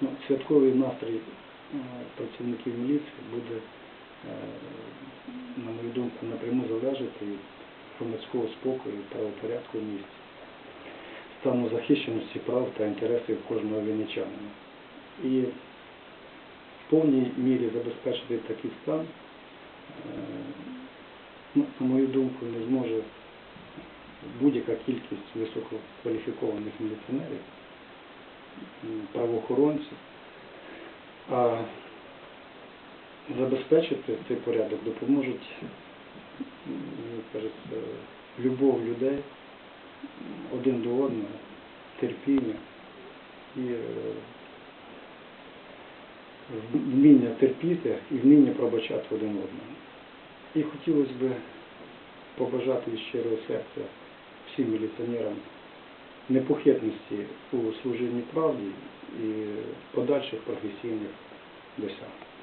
Ну, святковий настрій е, працівників міліції буде, е, на мою думку, напряму залежати від громадського спокою, правопорядку в місті, стану захищеності прав та інтересів кожного вінничанина. І в повній мірі забезпечити такий стан, е, ну, на мою думку, не зможе будь-яка кількість висококваліфікованих міліціонерів, правоохоронців. А забезпечити цей порядок допоможуть, м, мені кажеться, любов людей один до одного, терпіння і е, вміння терпіти і вміння пробачати один одного. І хотілося б побажати щирого серця всім міліціонерам непохитності у служінні правді і подальших професійних досягнень.